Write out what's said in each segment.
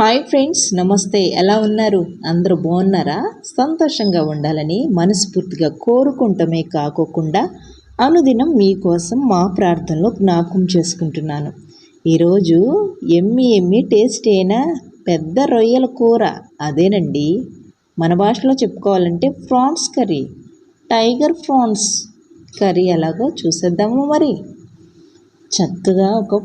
Hi friends నమస్తే. ఎలా ఉన్నారు? అందరూ బాగున్నారా? సంతోషంగా ఉండాలని మనస్ఫూర్తిగా కోరుకుంటమే కాకోకుండా అనుదినం మీకోసం మా ప్రార్థనలో జ్ఞాపకం చేసుకుంటున్నాను. ఈరోజు ఎమ్మి ఎమ్మి టేస్ట్ అయినా పెద్ద రొయ్యల కూర. అదేనండి మన భాషలో చెప్పుకోవాలంటే prawns curry. Tiger prawns curry ఎలాగో చూసేద్దాము మరి. చక్కగా ఒక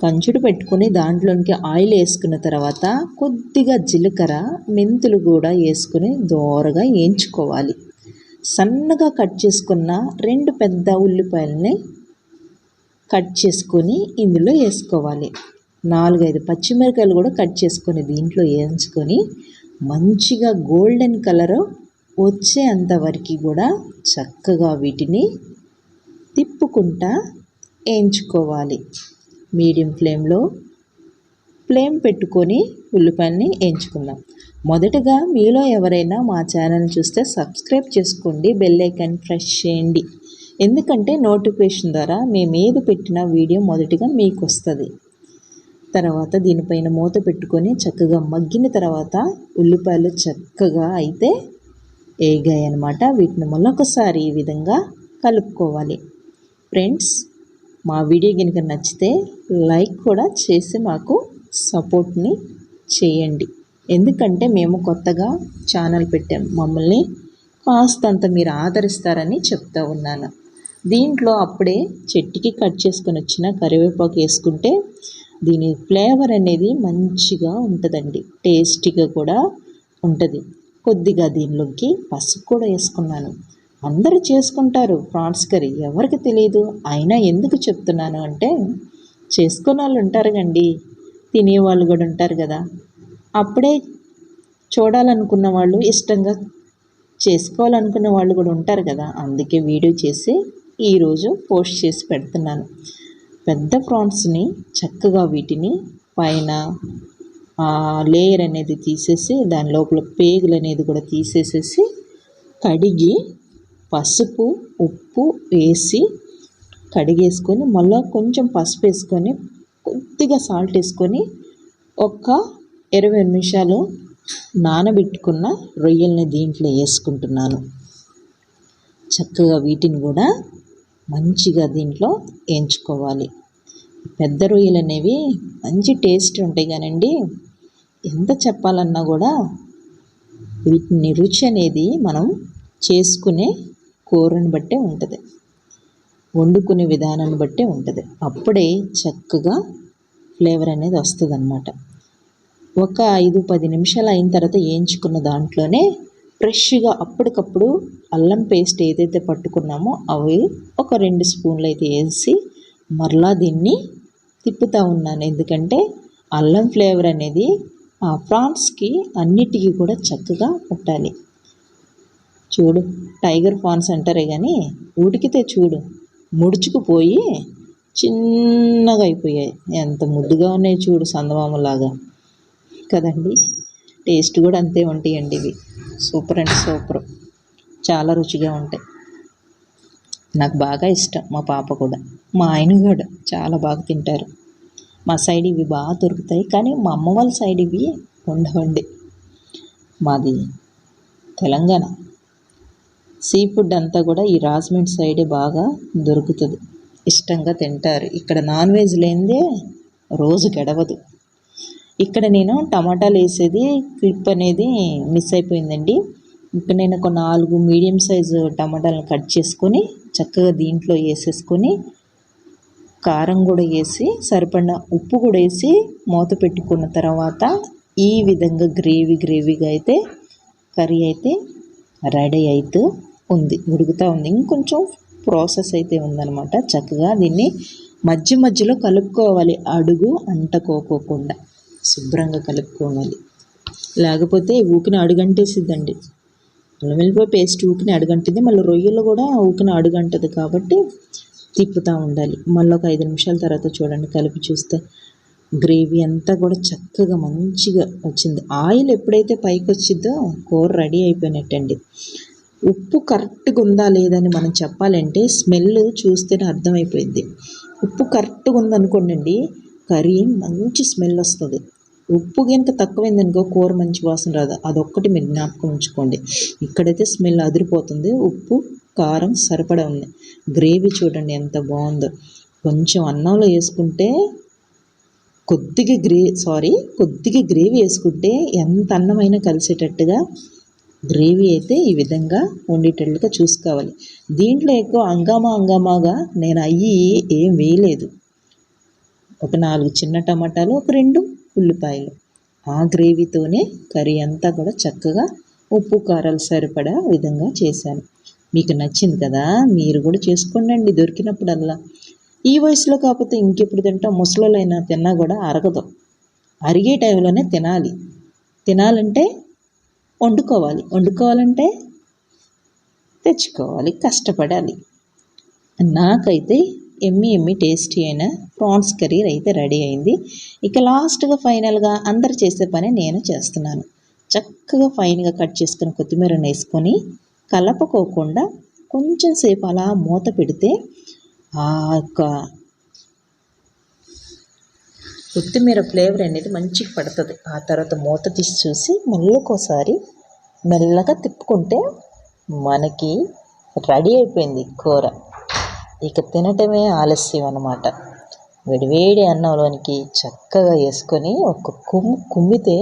కంచుడు పెట్టుకొని దాంట్లోనికి ఆయిల్ వేసుకున్న తర్వాత కొద్దిగా జీలకర్ర మెంతులు కూడా వేసుకుని దోరగా వేయించుకోవాలి. సన్నగా కట్ చేసుకున్న రెండు పెద్ద ఉల్లిపాయలని కట్ చేసుకొని ఇందులో వేసుకోవాలి. నాలుగైదు పచ్చిమిరకాయలు కూడా కట్ చేసుకొని దీంట్లో వేయించుకొని మంచిగా గోల్డెన్ కలర్ వచ్చేంతవరకు కూడా చక్కగా వీటిని తిప్పుకుంటా వేయించుకోవాలి. మీడియం ఫ్లేమ్లో ఫ్లేమ్ పెట్టుకొని ఉల్లిపాయల్ని ఎంచుకుందాం. మొదటగా మీలో ఎవరైనా మా ఛానల్ చూస్తే సబ్స్క్రైబ్ చేసుకోండి బెల్ ఐకాన్ ప్రెస్ చేయండి. ఎందుకంటే నోటిఫికేషన్ ద్వారా మేము ఏది పెట్టిన వీడియో మొదటిగా మీకు వస్తుంది తర్వాత దీనిపైన మూత పెట్టుకొని చక్కగా మగ్గిన తర్వాత ఉల్లిపాయలు చక్కగా అయితే వేగాయి అనమాట వీటిని మళ్ళొకసారి ఈ విధంగా కలుపుకోవాలి. ఫ్రెండ్స్ మా వీడియో కనుక నచ్చితే లైక్ కూడా చేసి మాకు సపోర్ట్ని చేయండి. ఎందుకంటే మేము కొత్తగా ఛానల్ పెట్టాం. మమ్మల్ని కాస్తంత మీరు ఆదరిస్తారని చెప్తా ఉన్నాను. దీంట్లో అప్పుడే చెట్టుకి కట్ చేసుకొని వచ్చిన కరివేపాకు వేసుకుంటే దీని ఫ్లేవర్ అనేది మంచిగా ఉంటుందండి. టేస్టీగా కూడా ఉంటుంది. కొద్దిగా దీనిలోకి పసుపు కూడా వేసుకున్నాను. అందరూ చేసుకుంటారు. ప్రాన్స్ కర్రీ ఎవరికి తెలియదు అయినా ఎందుకు చెప్తున్నాను అంటే చేసుకున్న వాళ్ళు ఉంటారు కండి. తినేవాళ్ళు కూడా ఉంటారు కదా. అప్పుడే చూడాలనుకున్న వాళ్ళు ఇష్టంగా చేసుకోవాలనుకున్న వాళ్ళు కూడా ఉంటారు కదా. అందుకే వీడియో చేసి ఈరోజు పోస్ట్ చేసి పెడుతున్నాను. పెద్ద ప్రాన్స్ని చక్కగా వీటిని పైన లేయర్ అనేది తీసేసి దాని లోపల పేగులు అనేది కూడా తీసేసేసి కడిగి పసుపు ఉప్పు వేసి కడిగేసుకొని మళ్ళీ కొంచెం పసుపు వేసుకొని కొద్దిగా సాల్ట్ వేసుకొని ఒక ఇరవై నిమిషాలు నానబెట్టుకున్న రొయ్యల్ని దీంట్లో వేసుకుంటున్నాను. చక్కగా వీటిని కూడా మంచిగా దీంట్లో వేయించుకోవాలి. పెద్ద రొయ్యలు అనేవి మంచి టేస్ట్ ఉంటాయి కానండి. ఎంత చెప్పాలన్నా కూడా వీటిని రుచి అనేది మనం చేసుకునే కూరను బట్టే ఉంటుంది. వండుకునే విధానాన్ని బట్టే ఉంటుంది. అప్పుడే చక్కగా ఫ్లేవర్ అనేది వస్తుంది అనమాట ఒక ఐదు పది నిమిషాలు అయిన తర్వాత వేయించుకున్న దాంట్లోనే ఫ్రెష్గా అప్పటికప్పుడు అల్లం పేస్ట్ ఏదైతే పట్టుకున్నామో అవి ఒక రెండు స్పూన్లు అయితే వేసి మరలా దీన్ని తిప్పుతూ ఉన్నాను. ఎందుకంటే అల్లం ఫ్లేవర్ అనేది ఆ ప్రాన్స్కి అన్నిటికీ కూడా చక్కగా పట్టాలి చూడు టైగర్ ఫాన్స్ అంటారే కానీ ఉడికితే చూడు ముడుచుకుపోయి చిన్నగా అయిపోయాయి. ఎంత ముద్దుగా ఉన్నాయి చూడు సందమామలాగా కదండి? టేస్ట్ కూడా అంతే ఉంటాయండి ఇవి. Super and super. చాలా రుచిగా ఉంటాయి. నాకు బాగా ఇష్టం మా పాప కూడా. మా ఆయన కూడా చాలా బాగా తింటారు. మా సైడ్ ఇవి బాగా దొరుకుతాయి కానీ మా అమ్మ వాళ్ళ సైడ్ ఇవి ఉండవండి. మాది తెలంగాణ. సీ ఫుడ్ అంతా కూడా ఈ రాజమండ్రి సైడే బాగా దొరుకుతుంది. ఇష్టంగా తింటారు. ఇక్కడ నాన్ వెజ్ లేనిదే రోజు గడవదు. ఇక్కడ నేను టమాటాలు వేసేది క్లిప్ అనేది మిస్ అయిపోయిందండి. ఇక్కడ నేను ఒక నాలుగు మీడియం సైజు టమాటాలను కట్ చేసుకొని చక్కగా దీంట్లో వేసేసుకొని కారం కూడా వేసి సరిపడిన ఉప్పు కూడా వేసి మూత పెట్టుకున్న తర్వాత ఈ విధంగా గ్రేవీ గ్రేవీగా అయితే కర్రీ అయితే రెడీ అవుతూ ఉంది ఉడుకుతూ ఉంది. ఇంకొంచెం ప్రాసెస్ అయితే ఉందన్నమాట. చక్కగా దీన్ని మధ్య మధ్యలో కలుపుకోవాలి. అడుగు అంటకోకోకుండా శుభ్రంగా కలుపుకోవాలి. లేకపోతే ఊకిన అడుగంటేసిద్దండి. అల్లం వెల్లిపాయ పేస్ట్ ఊకిన అడుగంటింది. మళ్ళీ రొయ్యలు కూడా ఊకిన అడుగంటది కాబట్టి తిప్పుతూ ఉండాలి. మళ్ళీ ఒక ఐదు నిమిషాల తర్వాత చూడండి కలిపి చూస్తే గ్రేవీ అంతా కూడా చక్కగా మంచిగా వచ్చింది. ఆయిల్ ఎప్పుడైతే పైకి వచ్చిద్దో కూర రెడీ అయిపోయినట్టండి. ఉప్పు కరెక్ట్గా ఉందా లేదని మనం చెప్పాలంటే స్మెల్ చూస్తేనే అర్థమైపోయింది. ఉప్పు కరెక్ట్గా ఉందనుకోండి కర్రీ మంచి స్మెల్ వస్తుంది. ఉప్పు కనుక తక్కువ అయిందనుకో కూర మంచి వాసన రాదు. అదొక్కటి మీరు జ్ఞాపకం ఉంచుకోండి. ఇక్కడైతే స్మెల్ అదిరిపోతుంది. ఉప్పు కారం సరిపడా ఉంది. గ్రేవీ చూడండి ఎంత బాగుందో. కొంచెం అన్నంలో వేసుకుంటే కొద్దిగా గ్రే సారీ కొద్దిగా గ్రేవీ వేసుకుంటే ఎంత అన్నమైనా కలిసేటట్టుగా గ్రేవీ అయితే ఈ విధంగా ఉండేటట్లుగా చూసుకోవాలి. దీంట్లో ఎక్కువ అంగామా అంగామాగా నేను అయ్యి ఏం వేయలేదు. ఒక నాలుగు చిన్న టమాటాలు ఒక రెండు ఉల్లిపాయలు. ఆ గ్రేవీతోనే కర్రీ అంతా కూడా చక్కగా ఉప్పు కారాలు సరిపడా విధంగా చేశాను. మీకు నచ్చింది కదా మీరు కూడా చేసుకోండి దొరికినప్పుడల్లా. ఈ వయసులో కాకపోతే ఇంకెప్పుడు తింటాం ముసలోళ్ళైనా తిన్నా కూడా అరగదు. అరిగే టైంలోనే తినాలి. తినాలంటే వండుకోవాలి. వండుకోవాలంటే తెచ్చుకోవాలి కష్టపడాలి. నాకైతే ఎమ్మి ఎమ్మి టేస్టీ అయిన ప్రాన్స్ కర్రీ అయితే రెడీ అయింది. ఇక లాస్ట్గా ఫైనల్గా అందరు చేసే పని నేను చేస్తున్నాను. చక్కగా ఫైన్గా కట్ చేసుకుని కొత్తిమీరని వేసుకొని కలపకోకుండా కొంచెం సేపు అలా మూత పెడితే ఆ యొక్క కొత్తిమీర ఫ్లేవర్ అనేది మంచిగా పడుతుంది. ఆ తర్వాత మూత తీసి చూసి మెల్లకోసారి మెల్లగా తిప్పుకుంటే మనకి రెడీ అయిపోయింది కూర. ఇక తినటమే ఆలస్యం అన్నమాట. వేడివేడి అన్నంలోనికి చక్కగా వేసుకొని ఒక కుమ్ము కుమ్మితే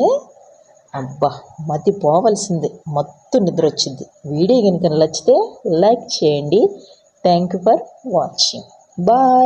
అబ్బా మతి పోవలసిందే. మొత్తం నిద్ర వచ్చింది వీడియో కనుక నచ్చితే లైక్ చేయండి. Thank you for watching. Bye.